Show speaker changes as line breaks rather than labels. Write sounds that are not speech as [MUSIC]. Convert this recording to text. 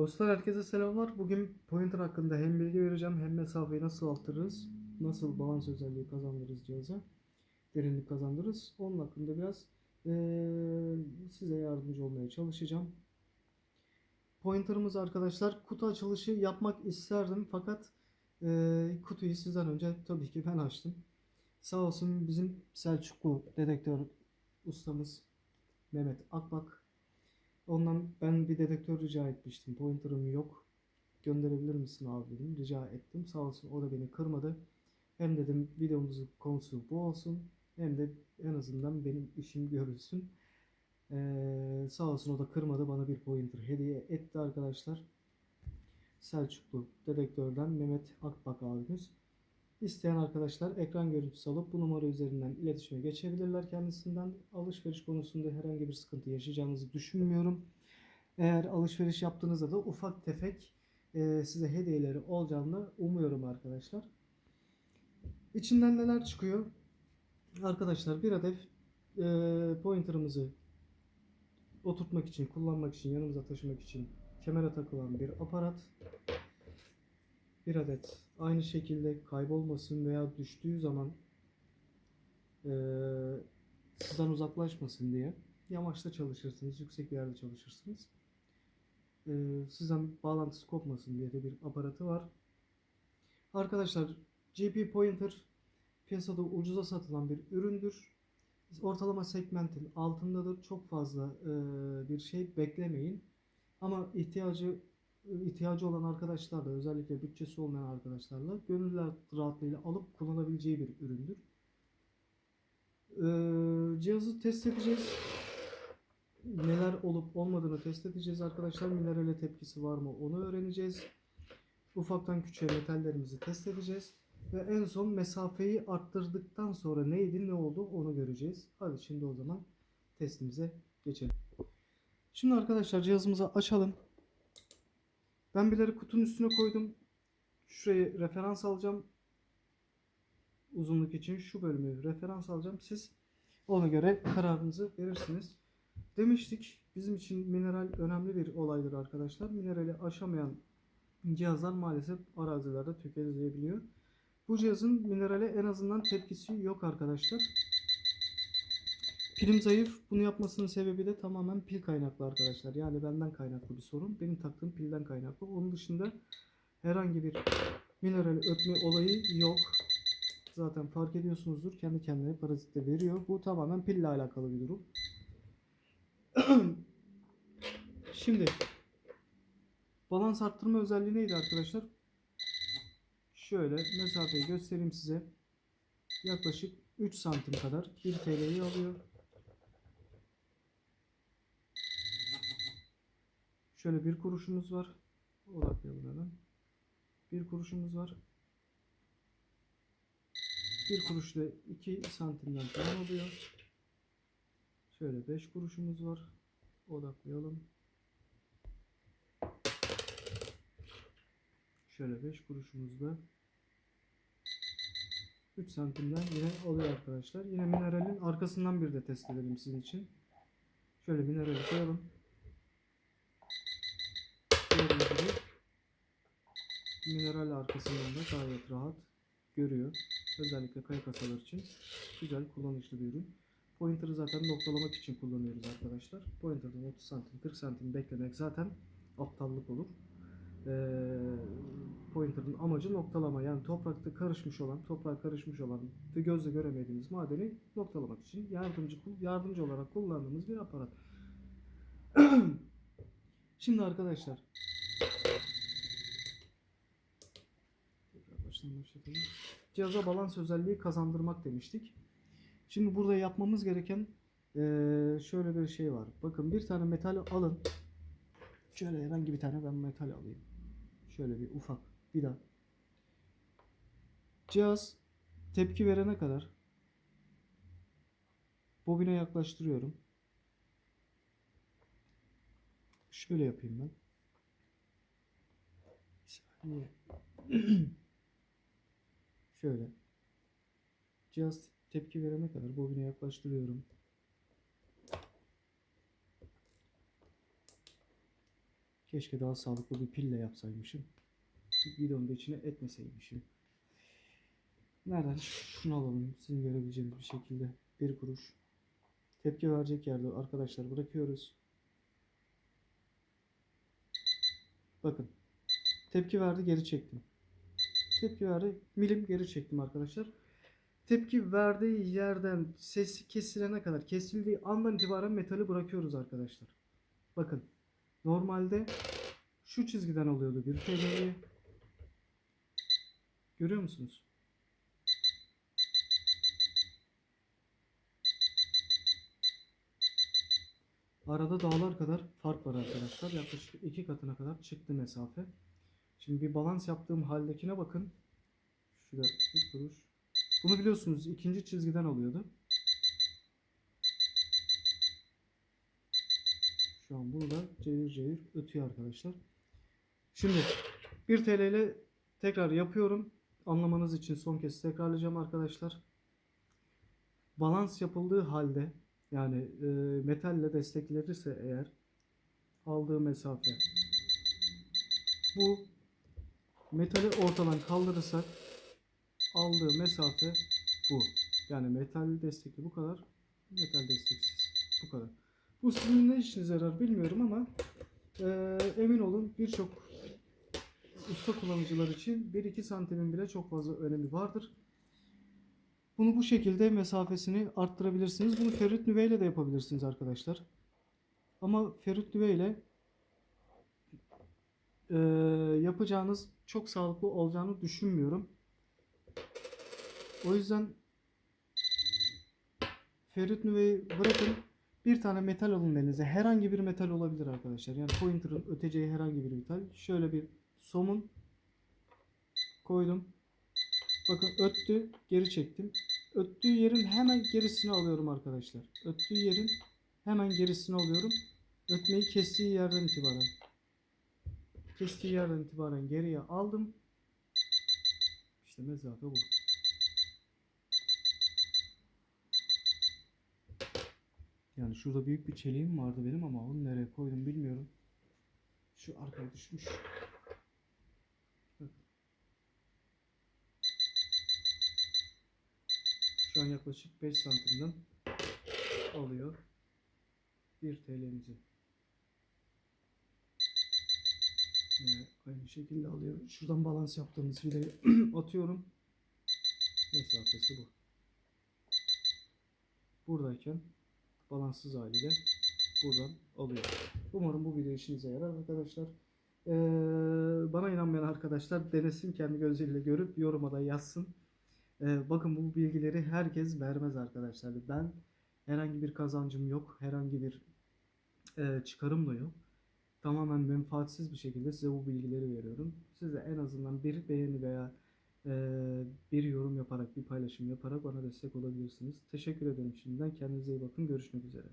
Dostlar herkese selamlar. Bugün pointer hakkında hem bilgi vereceğim hem mesafeyi nasıl artırırız, nasıl balans özelliği kazandırırız cihaza, derinlik kazandırırız. Onun hakkında biraz eee, size yardımcı olmaya çalışacağım. Pointer'ımız arkadaşlar kutu açılışı yapmak isterdim fakat eee, kutuyu sizden önce tabii ki ben açtım. Sağ olsun bizim Selçuklu dedektör ustamız Mehmet Akbak Ondan ben bir dedektör rica etmiştim. Pointer'ım yok. Gönderebilir misin abi dedim. Rica ettim. Sağ olsun o da beni kırmadı. Hem dedim videomuzun konusu bu olsun. Hem de en azından benim işim görülsün. Ee, sağ olsun o da kırmadı. Bana bir pointer hediye etti arkadaşlar. Selçuklu dedektörden Mehmet Akbak abimiz. İsteyen arkadaşlar ekran görüntüsü alıp bu numara üzerinden iletişime geçebilirler kendisinden. Alışveriş konusunda herhangi bir sıkıntı yaşayacağınızı düşünmüyorum. Eğer alışveriş yaptığınızda da ufak tefek e, size hediyeleri olacağını umuyorum arkadaşlar. İçinden neler çıkıyor? Arkadaşlar bir adet e, pointer'ımızı oturtmak için, kullanmak için, yanımıza taşımak için kemere takılan bir aparat bir adet aynı şekilde kaybolmasın veya düştüğü zaman eee sizden uzaklaşmasın diye yamaçta çalışırsınız, yüksek bir yerde çalışırsınız. Eee, sizden bağlantısı kopmasın diye de bir aparatı var. Arkadaşlar GP Pointer piyasada ucuza satılan bir üründür. Ortalama segmentin altındadır. Çok fazla eee, bir şey beklemeyin. Ama ihtiyacı ihtiyacı olan arkadaşlarla özellikle bütçesi olmayan arkadaşlarla gönül rahatlığıyla alıp kullanabileceği bir üründür. Ee, cihazı test edeceğiz. Neler olup olmadığını test edeceğiz arkadaşlar. Minerale tepkisi var mı onu öğreneceğiz. Ufaktan küçüğe metallerimizi test edeceğiz. Ve en son mesafeyi arttırdıktan sonra neydi ne oldu onu göreceğiz. Hadi şimdi o zaman testimize geçelim. Şimdi arkadaşlar cihazımızı açalım. Ben bileri kutunun üstüne koydum. Şurayı referans alacağım. Uzunluk için şu bölümü referans alacağım. Siz ona göre kararınızı verirsiniz. Demiştik bizim için mineral önemli bir olaydır arkadaşlar. Minerali aşamayan cihazlar maalesef arazilerde tökezleyebiliyor. Bu cihazın minerale en azından tepkisi yok arkadaşlar. Pilim zayıf. Bunu yapmasının sebebi de tamamen pil kaynaklı arkadaşlar. Yani benden kaynaklı bir sorun. Benim taktığım pilden kaynaklı. Onun dışında herhangi bir mineral ötme olayı yok. Zaten fark ediyorsunuzdur. Kendi kendine parazit de veriyor. Bu tamamen pille alakalı bir durum. [CLEARS THROAT] Şimdi balans arttırma özelliği neydi arkadaşlar? Şöyle mesafeyi göstereyim size. Yaklaşık 3 santim kadar 1 TL'yi alıyor. Şöyle bir kuruşumuz var. Odaklayalım. Bir kuruşumuz var. Bir kuruş da 2 santimden falan oluyor. Şöyle 5 kuruşumuz var. Odaklayalım. Şöyle 5 kuruşumuz da 3 santimden yine oluyor arkadaşlar. Yine mineralin arkasından bir de test edelim sizin için. Şöyle minerali koyalım. Gibi mineral arkasından da gayet rahat görüyor. Özellikle kaya kasalar için güzel kullanışlı bir ürün. Pointer'ı zaten noktalamak için kullanıyoruz arkadaşlar. Pointer'dan 30 santim 40 santim beklemek zaten aptallık olur. Ee, pointer'ın amacı noktalama. Yani toprakta karışmış olan, toprağa karışmış olan ve gözle göremediğimiz madeni noktalamak için yardımcı yardımcı olarak kullandığımız bir aparat. [CLEARS THROAT] Şimdi arkadaşlar başlatalım. Cihaza balans özelliği kazandırmak demiştik. Şimdi burada yapmamız gereken eee, şöyle bir şey var. Bakın bir tane metal alın. Şöyle herhangi bir tane ben metal alayım. Şöyle bir ufak vida. Cihaz tepki verene kadar bobine yaklaştırıyorum. Şöyle yapayım ben. Bir saniye. [CLEARS THROAT] Şöyle. Cihaz tepki verene kadar bobine yaklaştırıyorum. Keşke daha sağlıklı bir pille yapsaymışım. Videonun da içine etmeseymişim. Nereden? Şunu alalım. Sizin görebileceğiniz bir şekilde. Bir kuruş. Tepki verecek yerde arkadaşlar bırakıyoruz. Bakın. Tepki verdi geri çektim. Tepki verdi milim geri çektim arkadaşlar. Tepki verdiği yerden sesi kesilene kadar kesildiği andan itibaren metali bırakıyoruz arkadaşlar. Bakın. Normalde şu çizgiden oluyordu bir TL'yi. Görüyor musunuz? Arada dağlar kadar fark var arkadaşlar. Yaklaşık iki katına kadar çıktı mesafe. Şimdi bir balans yaptığım haldekine bakın. Şurada bir kuruş. Bunu biliyorsunuz ikinci çizgiden oluyordu. Şu an burada cayır cayır ötüyor arkadaşlar. Şimdi 1 TL ile tekrar yapıyorum. Anlamanız için son kez tekrarlayacağım arkadaşlar. Balans yapıldığı halde yani e, metalle desteklenirse eğer aldığı mesafe bu metali ortadan kaldırırsak aldığı mesafe bu. Yani metal destekli bu kadar. Metal desteksiz bu kadar. Bu sizin ne işinize yarar bilmiyorum ama e, emin olun birçok usta kullanıcılar için 1-2 santimin bile çok fazla önemi vardır. Bunu bu şekilde mesafesini arttırabilirsiniz. Bunu ferrit nüve ile de yapabilirsiniz arkadaşlar. Ama ferrit nüve ile e, yapacağınız çok sağlıklı olacağını düşünmüyorum. O yüzden ferrit nüveyi bırakın. Bir tane metal alın elinize. Herhangi bir metal olabilir arkadaşlar. Yani pointer'ın öteceği herhangi bir metal. Şöyle bir somun koydum. Bakın öttü, geri çektim. Öttüğü yerin hemen gerisini alıyorum arkadaşlar. Öttüğü yerin hemen gerisini alıyorum. Ötmeyi kestiği yerden itibaren. Kestiği yerden itibaren geriye aldım. İşte mesafe bu. Yani şurada büyük bir çeliğim vardı benim ama onu nereye koydum bilmiyorum. Şu arkaya düşmüş. Şu an yaklaşık 5 santimden alıyor 1 TL'mizi. Yine aynı şekilde alıyor. Şuradan balans yaptığımız vidayı [CLEARS THROAT] atıyorum. Mesafesi bu. Buradayken balanssız haliyle buradan alıyor. Umarım bu video işinize yarar arkadaşlar. Ee, bana inanmayan arkadaşlar denesin kendi gözleriyle görüp yoruma da yazsın. Ee, bakın bu bilgileri herkes vermez arkadaşlar. Ben herhangi bir kazancım yok. Herhangi bir e, çıkarım da yok. Tamamen menfaatsiz bir şekilde size bu bilgileri veriyorum. Siz de en azından bir beğeni veya e, bir yorum yaparak, bir paylaşım yaparak bana destek olabilirsiniz. Teşekkür ederim şimdiden. Kendinize iyi bakın. Görüşmek üzere.